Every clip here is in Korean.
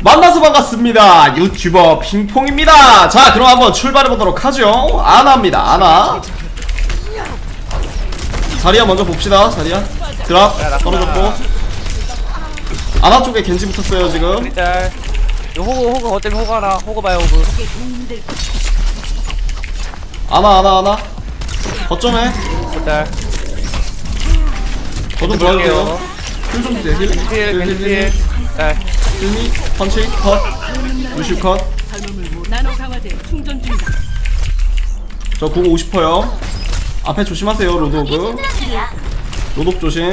만나서 반갑습니다. 유튜버 핑퐁입니다. 자 그럼 한번 출발해보도록 하죠. 아나입니다. 아나. 자리야 먼저 봅시다. 자리야. 드랍. 떨어졌고. 아나 쪽에 겐지 붙었어요 지금. 일단 요 호그 호그 어차피 호그 하나 호그 봐요 호그. 아나 아나 아나. 거점에. 일단 거점 도와주세요. 힐좀 주세요. 힐 힐 힐, 힐, 펀치 컷. 루시 컷. 나노 강화제 충전 중이다. 저궁 50퍼요. 앞에 조심하세요 로드오브 로독 조심.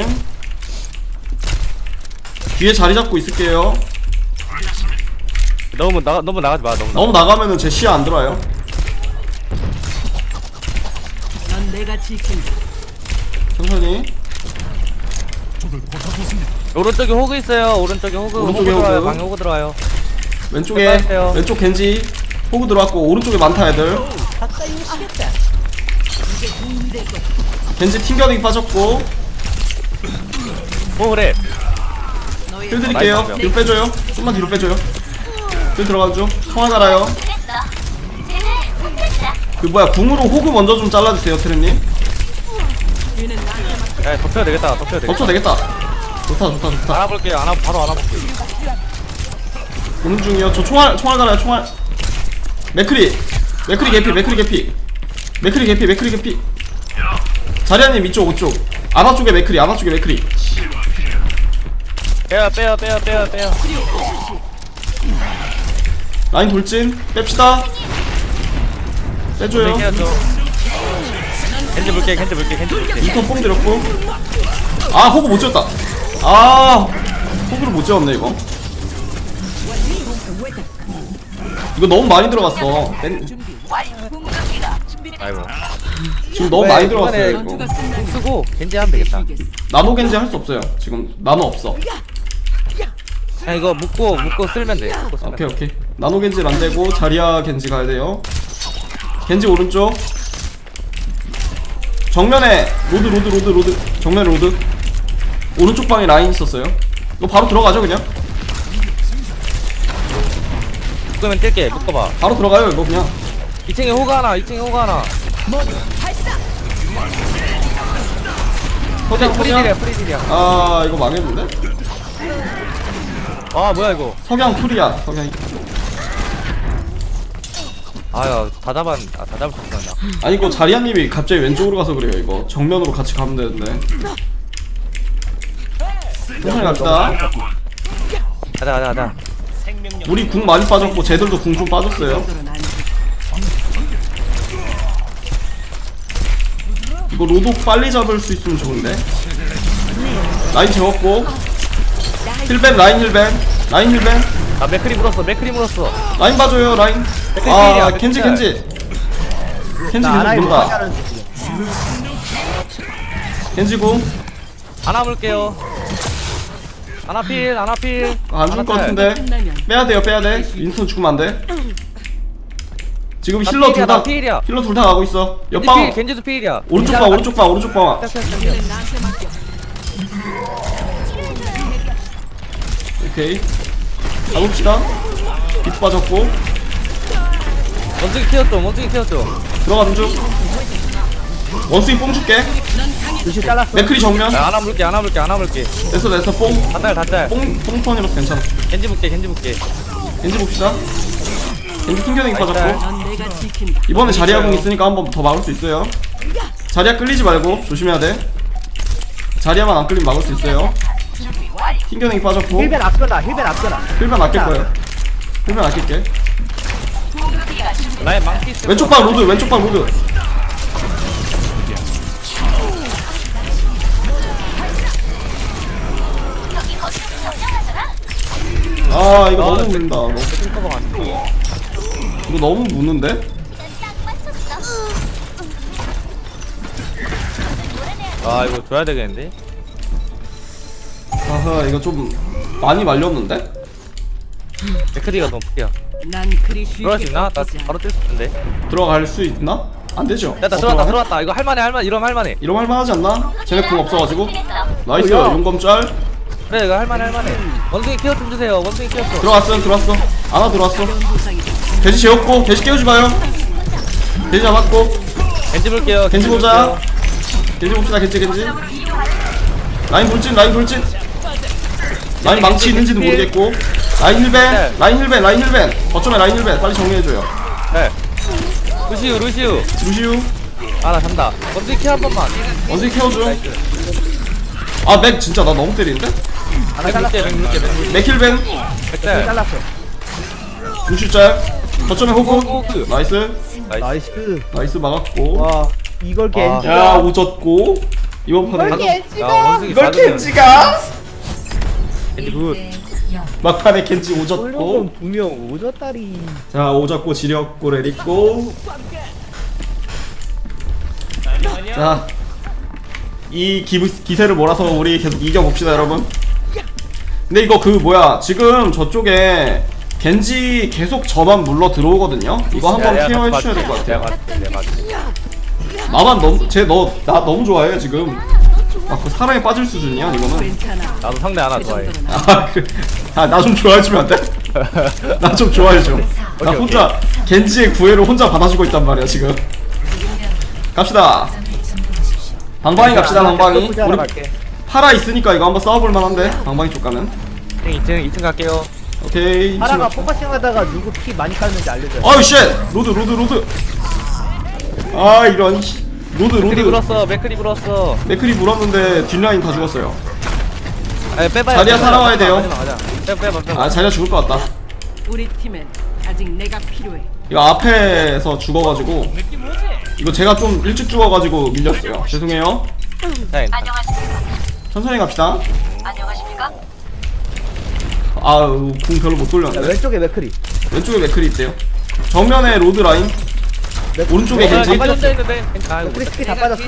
뒤에 자리 잡고 있을게요. 너무 나 너무 나가지 마 너무 너무 나가면은 제 시야 안 들어와요. 넌 내가 지킨다. 천천히 오른쪽에 호그 있어요. 오른쪽에 호그. 오른쪽에 호그 들어와요. 방에 호그 들어와요. 왼쪽에. 왼쪽 겐지 호구 들어왔고 오른쪽에 많다 애들. 겐지 튕겨내기 빠졌고. 오 그래. 힐 드릴게요. 뒤로 빼줘요. 좀만 뒤로 빼줘요. 힐 들어가죠 통화 달아요. 그 뭐야 궁으로 호구 먼저 좀 잘라주세요 트렌님. 야 덮여야 되겠다. 덮여야 되겠다. 덮쳐 되겠다 좋다 좋다 좋다. 알아볼게요. 안아 바로 알아볼게요. 보는 중이요? 저 총알 총알 달아요 총알. 맥크리. 맥크리 개피 맥크리 개피. 맥크리 개피 맥크리 개피. 자리아님 이쪽 이쪽. 아나 쪽에 맥크리 아나 쪽에 맥크리. 빼요 빼요 빼요 빼요 빼요. 라인 돌진. 뺍시다. 빼줘요. 땡겨줘 겐지 볼게 겐지 볼게 겐지 볼게. 인턴 뽕 들였고. 아 호구 못 지었다 아! 호구를 못 지었네 이거. 이거 너무 많이 들어갔어. 뺀- 아이고. 지금 너무 왜, 많이 들어갔어요 이거. 쓰고 겐지 하면 되겠다. 나노 겐지 할 수 없어요. 지금 나노 없어. 야 이거 묶고 묶고 쓸면 돼. 묶고 쓸면 오케이 오케이. 나노 겐지는 안 되고 자리아 겐지 가야 돼요. 겐지 오른쪽. 정면에 로드 로드 로드 로드. 정면 로드 오른쪽 방에 라인 있었어요. 이거 바로 들어가죠 그냥? 묶으면 뛸게 묶어봐. 바로 들어가요 이거 그냥. 2층에 호그 하나 2층에 호그 하나. 서장 프리딜이야 프리딜이야. 아 이거 망했는데? 아 뭐야 이거. 석양 풀이야 석양 아야 다 잡았 아 다 잡을 수 있었나? 아니 이거 자리아님이 갑자기 왼쪽으로 가서 그래요 이거. 정면으로 같이 가면 되는데 천천히 갑시다. 가자 가자 가자. 우리 궁 많이 빠졌고 쟤들도 궁 좀 빠졌어요. 이거 로독 빨리 잡을 수 있으면 좋은데. 라인 재웠고. 힐벤 라인 힐벤 라인 힐벤 아 맥크리 물었어 맥크리 물었어. 라인 봐줘요 라인. 아맥 겐지 필이야. 겐지. 겐지 계속 논다 겐지. 궁 안아볼게요 아나필 아나필. 안줄것 같은데. 빼야 돼요 빼야 돼. 윈스턴 죽으면 안돼. 지금 나 힐러 필이야, 둘다 나 필이야. 힐러 둘 다 가고 있어. 필 옆방. 겐지도 필이야. 오른쪽 방 오른쪽 방 오른쪽 방. 오케이. 가봅시다. 빛 빠졌고. 원숭이 키웠죠 원숭이 키웠죠. 들어가는 중. 원숭이 뽕 줄게 맥크리 정면. 야 안아볼게 안아볼게 안아볼게. 됐어 됐어. 뽕. 다짤 다짤 뽕, 뽕턴이라서 괜찮아. 겐지 볼게 겐지 볼게. 겐지 봅시다. 겐지 튕겨내기 빠졌고. 넌 내가 지킨다. 이번에 자리아 공 있으니까 한 번 더 막을 수 있어요. 자리아 끌리지 말고 조심해야 돼. 자리아만 안 끌리면 막을 수 있어요. 튕겨내기 빠졌고. 힐벤 앞서나 힐벤 앞서나 힐변 아낄 거예요. 힐변 아낄게. 라인 망치 있어 왼쪽 방 로드 왼쪽 방 로드 아 이거 너무 묻는다 너- 힐커버가 안 돼. 이거 너무 묻는데? 아 이거 줘야 되겠는데 아하 이거 좀 많이 말렸는데? 맥크리가 너무 크야 난 그리 들어갈 수 있나? 나. 바로 뛸 수 있는데 들어갈 수 있나? 안 되죠 됐다 어, 들어왔다? 들어왔다 이거 할만해 할만 이러면 할만해 이러면 할만하지 않나? 궁 없어가지고 나이스 어, 야. 용검 짤 그래 이거 할만해 할만해. 원숭이 키워 좀 주세요. 원숭이 키웠어 들어왔어 들어왔어. 아나 들어왔어. 돼지 재웠고 돼지 깨우지 마요. 돼지 잡았고. 겐지 볼게요. 겐지 보자. 겐지 봅시다 겐지 겐지. 라인 돌진 라인 돌진. 라인 망치 있는지도 모르겠고. 라인 힐벤 라인 힐벤 라인 힐벤. 거점에 라인 힐벤. 빨리 정리해줘요. 네. 루시우 루시우. 루시우. 아나 잔다. 원숭이 키워 한 번만. 원숭이 케어줘 아맥 진짜 나 너무 때리는데? 하나 잘랐게 맥물게 맥물게 맥 힐벤 백달 잘랐어. 루시우 짤? 거점에 호구? 호구. 나이스. 나이스. 나이스. 막았고. 와 이걸 겐지. 야 오졌고. 이번 판에 야 원숭이 이걸 켄지가? 겐지 굿. 막판에 켄지 오졌고. 두명 오졌다리. 자 오졌고 지렸고 레리고. 자이 기세를 몰아서 우리 계속 이겨봅시다 여러분 근데 이거 그 뭐야 지금 저쪽에 겐지 계속 저만 물러 들어오거든요? 이거 한번 케어해 주셔야 될 것 같아요. 내가 나만 너무 쟤너나 너무 좋아해 지금. 아그 사랑에 빠질 수준이야 이거는. 나도 상대 하나 그 좋아해. 정도는 아 그래. 아나 좀 좋아해 주면 안 돼? 나 좀 좋아해 줘. 나 오케이, 혼자 겐지의 구애를 혼자 받아주고 있단 말이야 지금. 갑시다. 방방이 갑시다 방방이. 우리 갈게. 파라 있으니까 이거 한번 싸워볼 만한데? 방방이 쪽 가면? 2층 2층 갈게요. 오케이 하라가 포커싱 하다가 누구 피 많이 깔는지 알려줘. 어이 쉣! 로드 로드 로드! 아 이런 씨. 로드 맥크리 로드 불었어 맥크리 불었어. 맥크리 물었는데 뒷라인 다 죽었어요. 아 빼봐요 자리야. 살아와야 돼요. 빼 빼봐 빼봐. 아 자리가 죽을 것 같다. 우리 팀엔 아직 내가 필요해. 이거 앞에서 죽어가지고 이거 제가 좀 일찍 죽어가지고 밀렸어요. 죄송해요. 자 일단 천천히 갑시다. 안녕하십니까? 아우 궁 별로 못 야, 돌렸네. 왼쪽에 맥크리. 왼쪽에 맥클이 있대요. 정면에 로드 라인. 오른쪽에 아, 겐지. 안 빠졌다 했는데. 아이고 맥크리 스피 다 빠졌어.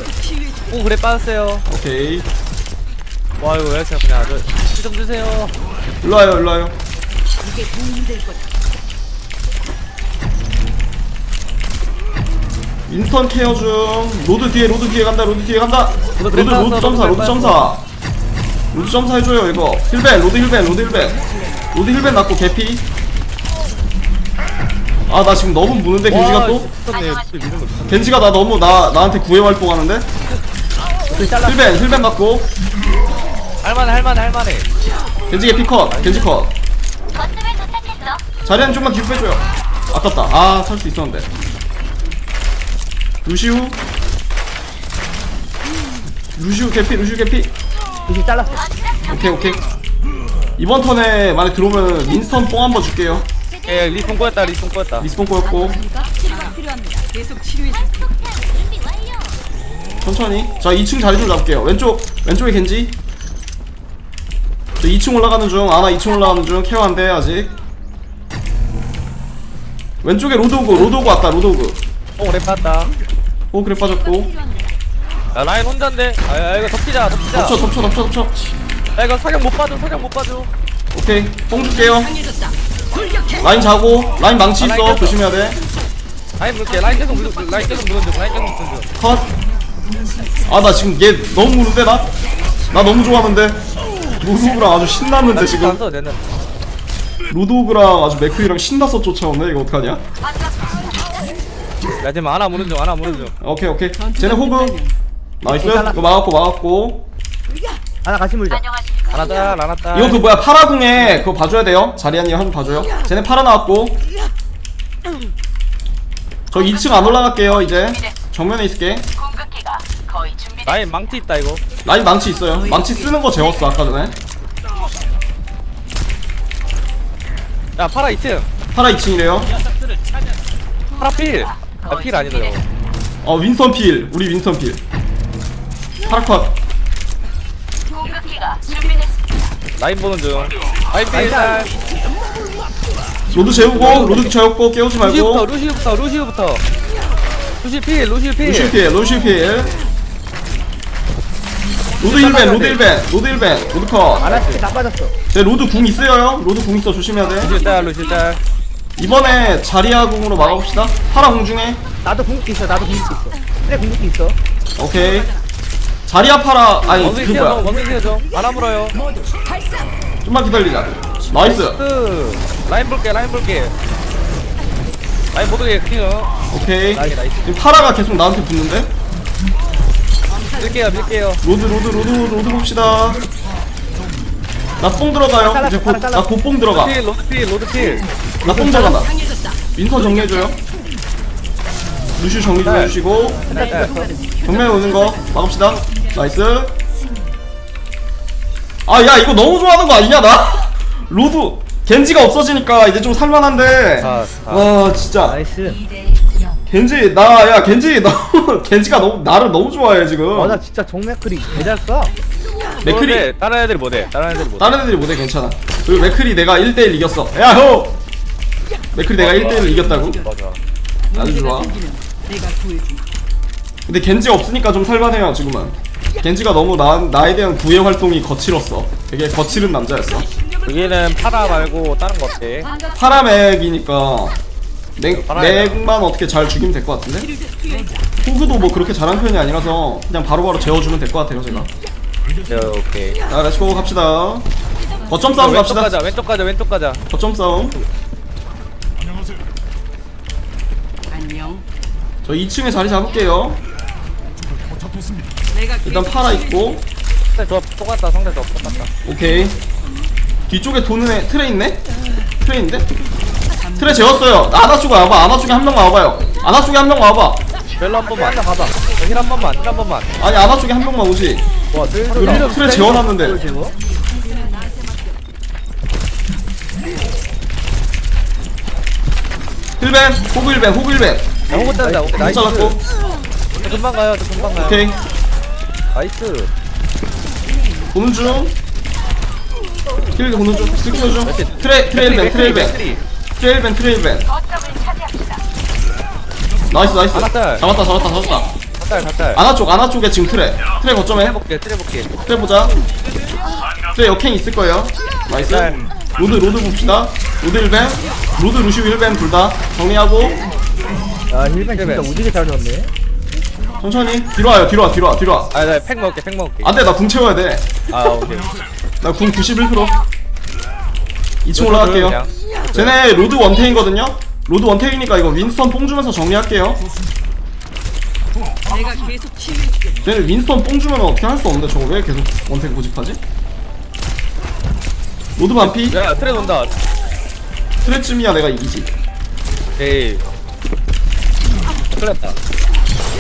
오 그래 빠졌어요. 오케이. 와 이거 왜 이렇게 그냥 저좀 주세요. 일로 와요 일로 와요. 이게 도움이 될 거다. 윈스턴 케어 중. 로드 뒤에 로드 뒤에 간다 로드 뒤에 간다. 로드 그래 로드 점사 로드 로드 그래 점사 로드 점사 해줘요 이거. 힐벤 로드 힐벤 로드 힐벤. 로드 힐벤 맞고 개피. 아 나 지금 너무 무는데 겐지가 또? 겐지가 나 너무 나 나한테 구애 활동하는데. 힐벤 힐벤 맞고. 할만해 할만해 할만해. 겐지 개피 컷 겐지 컷. 자리한 좀만 뒤로 빼줘요. 아깝다. 아살 수 있었는데. 루시우. 루시우 개피 루시우 개피 루시 잘랐어. 오케이 오케이. 이번 턴에 만약 들어오면 윈스턴 뽕 한번 줄게요. 예 리폰 꼬였다 리폰 꼬였다. 리스폰 꼬였고. 천천히. 자 2층 자리 좀 잡을게요. 왼쪽 왼쪽에 겐지. 저 2층 올라가는 중. 아나 2층 올라가는 중. 케어 안돼 아직. 왼쪽에 로드 오그 로드 오그 왔다 로드 오그. 오 그래 빠졌다. 오 그래 빠졌고 야 라인 혼자인데? 아 야, 이거 덮치자 덮치자. 덮쳐 덮쳐 덮쳐 덮쳐. 야 이거 사격 못 봐줘 사격 못 봐줘. 오케이 뽕 줄게요. 라인 자고 라인 망치 아, 라인 있어. 깼어. 조심해야 돼. 라인 물게 라인 계속 물 라인 계속 중 라인 계속 무는 중 컷. 아 나 지금 얘 너무 무는데 나? 나 너무 좋아하는데. 로드오그랑 아주 신났는데 지금. 안 써도 되는. 로드오그랑 아주 맥크리랑 신나서 쫓아오네 이거 어떡하냐? 야 지금 하나 무는 중 하나 무는 중 오케이 오케이. 쟤네 호그 나이스. 이거 막았고 막았고. 하나 같이 물자. 안녕하십니까? 하나 딸 하나 딸 이거 그 뭐야 파라궁에 그거 봐줘야 돼요. 자리한님 한번 봐줘요. 쟤네 파라 나왔고. 저 2층 안 올라갈게요 이제. 정면에 있을게. 공격기가 거의 준비됐어. 라인 망치 있다 이거. 라인 망치 있어요. 망치 쓰는 거 재웠어 아까 전에. 야 파라 2층. 파라 2층이래요. 파라 필. 아, 필 아니다 저거 어 윈선 필. 우리 윈선 필 파라컷. 라인 보는 중. 라인 필. 딸. 로드 재우고 로드 재웠고 깨우지 말고. 루시우부터 루시우부터 루시 필 루시 필. 루시 필 루시 필. 로드 1벤 로드 1벤 로드 1벤 로드 컷. 스피 다 빠졌어. 제 로드 궁 있어요 로드 궁 있어 조심해야 돼. 루시 딸 루시 딸. 이번에 자리아 궁으로 막아봅시다. 파라 궁 중에. 나도 궁극기 있어. 나도 궁극기 있어. 그래 궁극기 있어. 오케이 자리야 파라. 아니 원숭이 그 튀어줘 뭐야? 원숭이 튀어줘. 바람 불어요. 좀만 기다리자. 나이스. 스 라인 볼게 라인 볼게. 라인 모두게 튀어 오케이. 나이스 나이스. 지금 파라가 계속 나한테 붙는데? 밀게요 밀게요. 로드 로드 로드 로드 봅시다. 나 뽕 들어가요. 이제 잘랐어. 곧나 곧 뽕 들어가. 필 로드 필 로드 필. 나 뽕 들어간다. 민서 정리해줘요. 루슈 정리 좀 네. 해주시고. 네. 정면에 오는 거 막읍시다 나이스. 아 야 이거 너무 좋아하는 거 아니냐 나? 로드 겐지가 없어지니까 이제 좀 살만한데. 와 진짜. 나이스. 겐지 나 야 겐지 너무 겐지가 너무 나를 너무 좋아해 지금. 어나 진짜 정맥클이 개잘 써. 맥크리 근데 다른 애들이 못해 다른 애들이 못해 다른 애들이 못해 괜찮아. 그리고 맥크리 내가 1대1 이겼어. 야호! 맥크리 내가 1대1 이겼다고? 맞아. 아주 좋아. 근데 겐지 없으니까 좀 살만해요 지금은 겐지가 너무 나, 나에 대한 구애 활동이 거칠었어. 되게 거칠은 남자였어. 여기는 파라 말고 다른 거 어때? 파라맥이니까 맥, 파라야. 맥만 어떻게 잘 죽이면 될 것 같은데? 호그도 뭐 그렇게 잘하는 편이 아니라서 그냥 바로바로 재워주면 될 것 같아요 제가. 네 오케이. 자 렛츠고 갑시다. 거점 싸움 왼쪽 갑시다. 가자 왼쪽 가자 왼쪽 가자. 거점 싸움. 안녕. 저 2층에 자리 잡을게요 일단 치유해줄게. 있고. 상대 저 똑같다 상대 저 똑같다. 오케이. 뒤쪽에 도는 애 트레 있네? 트레 있는데? 트레 재웠어요. 아나 쪽에 와봐. 아나 쪽에 한 명 와봐요. 아나 쪽에 한 명 와봐. 별로 한 번만. 가봐. 힐한 번만 힐한 번만. 아니 아나 쪽에 한 명만 오지 와 들. 여기 트레 재워놨는데. 힐벤 호그 힐벤 호그 힐벤. 야 호구 오케이 못 나이스 잘랐고. 금방 가요 저 금방 가요. 오케이 나이스. 보는 중힐 보는 중. 스킬 중. 트레 트레 힐벤 트레 힐벤 트레 힐벤 트레 힐벤 거점을 차지합니다. 나이스 나이스 잡았다. 잡았다 잡았다. 아나 쪽 아나 쪽에 지금 트레. 트레 거점에. 해볼게 트레볼게. 트레 보자. 트레 역행 있을 거예요. 나이스. 네. 로드 로드 봅시다. 로드 힐벤 로드 루시 힐벤 둘다 정리하고. 야 힐맨 진짜. 오지게 잘 넣었네. 천천히. 뒤로 와요 뒤로 와 뒤로 와 뒤로 와. 아 나팩 먹을게 팩 먹을게. 안돼 나 궁 채워야 아 오케이 궁91% 2층 올라갈게요. 쟤네 로드 원탱이거든요? 로드 원탱이니까 이거 윈스턴 뽕 주면서 정리할게요. 내가 계속 치유해줄게. 쟤네 윈스턴 뽕 주면 어떻게 할 수 없는데 저거 왜 계속 원탱 고집하지? 로드 반피. 야 트레 논다. 트랩쯤이야 내가 이기지. 에이. 틀렸다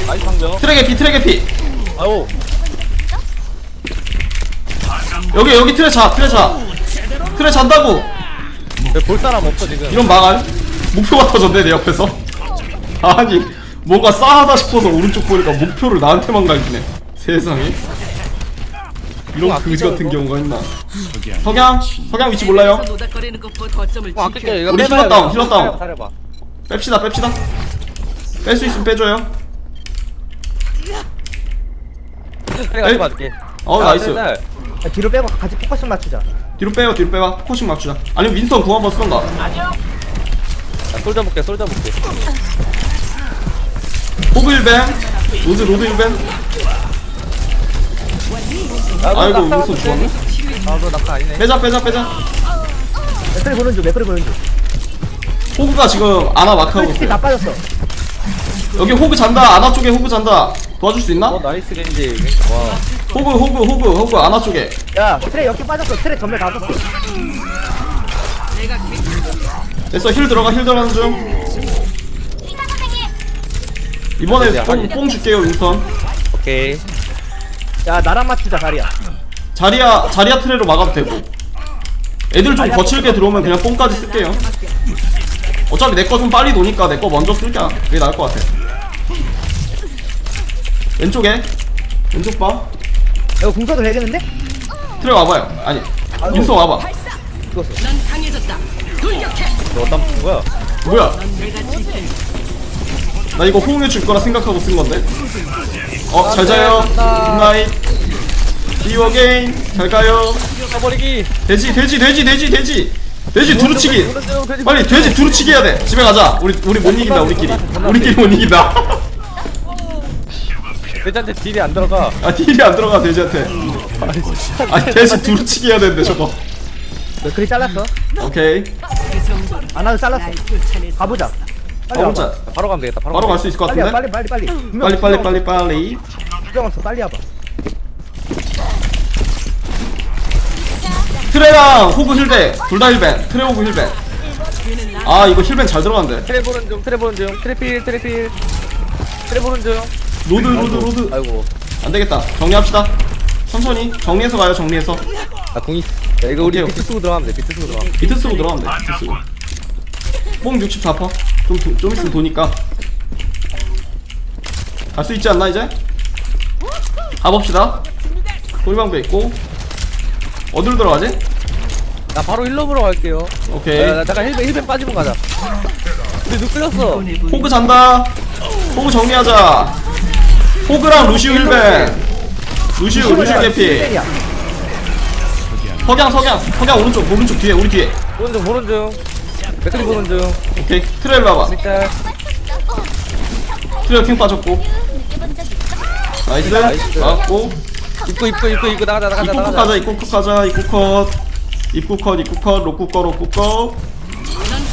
나이스 상정 트랙에 피 트랙에 피. 아우 여기 여기 트랙 자 트랙 자. 트랙 잔다고. 볼 사람 없어 지금. 이런 망할? 목표가 터졌네 내 옆에서. 아니 뭔가 싸하다 싶어서 오른쪽 보니까 목표를 나한테만 갈기네. 세상에. 이런 그지 같은 경우가 있나? 석양? 석양 위치 몰라요? 어. 아낄게 우리 힐러 다운. 힐러 다운. 뺍시다 뺍시다. 뺄 수 있으면 빼줘요 같이. 봐줄게. 어 야, 나이스. 트레 날. 야, 뒤로 빼고 같이 포커싱 맞추자. 뒤로 빼요 뒤로 빼봐. 포커싱 맞추자. 아니면 윈스턴 궁 한번 쓰던가. 야, 솔져 볼게 솔져 볼게. 호그 일벤? 로드 로드 일벤? 아이고 윈스턴 죽었네. 아그 낙타 아니네. 빼자 빼자 빼자. 맥클이 보는 중, 맥클이 보는 중. 호그가 지금 아나 마크하고 있어요. 빠졌어. 여기 호그 잔다. 아나 쪽에 호그 잔다 도와줄 수 있나? 어 나이스 겐지. 와. 호그 호그 호그 호그 아나 쪽에. 야 트레 역기 빠졌어. 트레 전멸 다 썼어. 됐어 힐 들어가 힐 들어가는 중. 이번에 뽕, 뽕 줄게요 윈스턴. 오케이. 야 나랑 맞추자 자리야. 자리야 자리야 트레로 막아도 되고. 애들 좀 거칠게 들어오면 그냥 뽕까지 쓸게요. 어차피 내 거 좀 빨리 도니까 내 거 먼저 쓸게. 그게 나을 것 같아 왼쪽에 왼쪽 봐 이거 궁서도 되겠는데? 트레 와봐요 아니 윈스턴 와봐 넌 강해졌다. 돌격해. 너 어떤 분 거야 뭐야 넌 내가 지킬. 나 이거 호응해 줄 거라 생각하고 쓴 건데. 어, 잘 자요. 굿나잇. See you again. 잘 가요. 가버리기 돼지, 돼지, 돼지, 돼지, 돼지. 돼지 두루치기. 빨리 돼지 두루치기 해야 돼. 집에 가자. 우리 우리 못 이긴다. 우리끼리. 우리끼리 못 이긴다. 대자한테 딜이 안 들어가. 아 딜이 안 들어가 돼지한테. 아 대신 두루치기 해야 되는데 저거. 맥크리 잘랐어? 오케이. 아나도 잘랐어. 가보자. 빨리 가보자. 와봐. 바로 가면 되겠다 바로, 바로 갈 수 있을 것 빨리 와 같은데? 빨리 빨리 빨리. 두 명, 빨리 두 빨리 명, 빨리 빨리. 두명 왔어. 빨리 와봐. 트레랑 호그 힐벤 둘다 힐벤 트레 호그 힐벤 아 이거 힐벤 잘 들어간대. 트레 보는 중 트레 보는 중. 트레필 트레필. 트레 보는 중 로드 로드 로드. 아이고. 안 되겠다. 정리합시다. 천천히. 정리해서 가요 정리해서. 나궁 있어. 야, 이거 우리 오케이, 비트 쓰고 들어가면 돼 비트 쓰고 들어가면 돼. 비트 쓰고 들어가면 돼 비트 쓰고. 뽕 64퍼. 좀, 도- 좀 있으면 도니까. 갈 수 있지 않나 이제? 가봅시다. 소리방배 있고. 어디로 들어가지? 나 바로 힐러으로 갈게요. 오케이. 야, 나 잠깐 힐벤 힐벤 빠지면 가자. 근데 누 끌렸어? 호그 잔다. 호그 정리하자 호그랑 루시우 힐벤. 루시우 루시우 개피. 석양 석양. 석양 오른쪽 오른쪽 뒤에 우리 뒤에. 보는 중 보는 중 맥크리 보는 중. 오케이 트레일 봐봐. 일단 트레일 킹 빠졌고. 나이스. 나이스. 나왔고. 입구 입구 입구 입구. 나가자 나가자 입구 컷 나가자. 가자 입구 컷 가자 입구 컷. 입구 컷 입구 컷. 로쿠 컷 로쿠 컷넌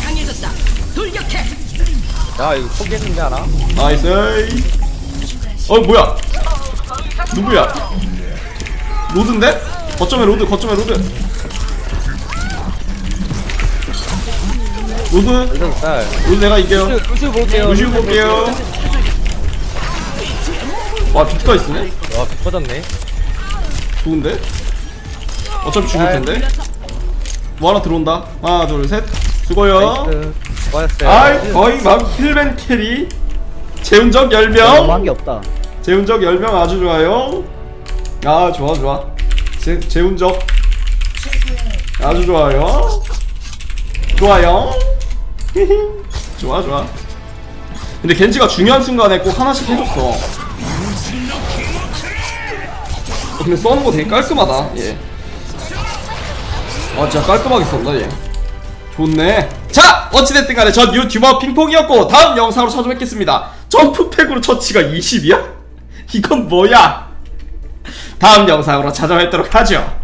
강해졌다. 돌격해. 야 이거 포기했는데 하나 나이스 어 뭐야? 누구야? 로드인데? 거점에 로드 거점에 로드. 로드? 로드 내가 이겨요 루시우 볼게요. 루시우 볼게요. 와 비트가 있으네? 와 비퍼졌네. 좋은데? 어차피 죽을 텐데. 뭐 하나 들어온다. 하나 둘셋. 수고요. 나이스. 수고하셨어요 아이 거의 막 필벤 캐리 재운적 너무한 10명 게 없다. 재운적 10명 아주 좋아요. 아 좋아 좋아. 재, 재운적. 아주 좋아요. 좋아요. 좋아 좋아. 근데 겐지가 중요한 순간에 꼭 하나씩 해줬어. 어, 근데 써는 거 되게 깔끔하다 얘. 아 진짜 깔끔하게 썼다 얘? 좋네 자 어찌됐든 간에 전 유튜버 핑퐁이었고 다음 영상으로 찾아뵙겠습니다. 점프팩으로 처치가 20이야? 이건 뭐야? 다음 영상으로 찾아뵙도록 하죠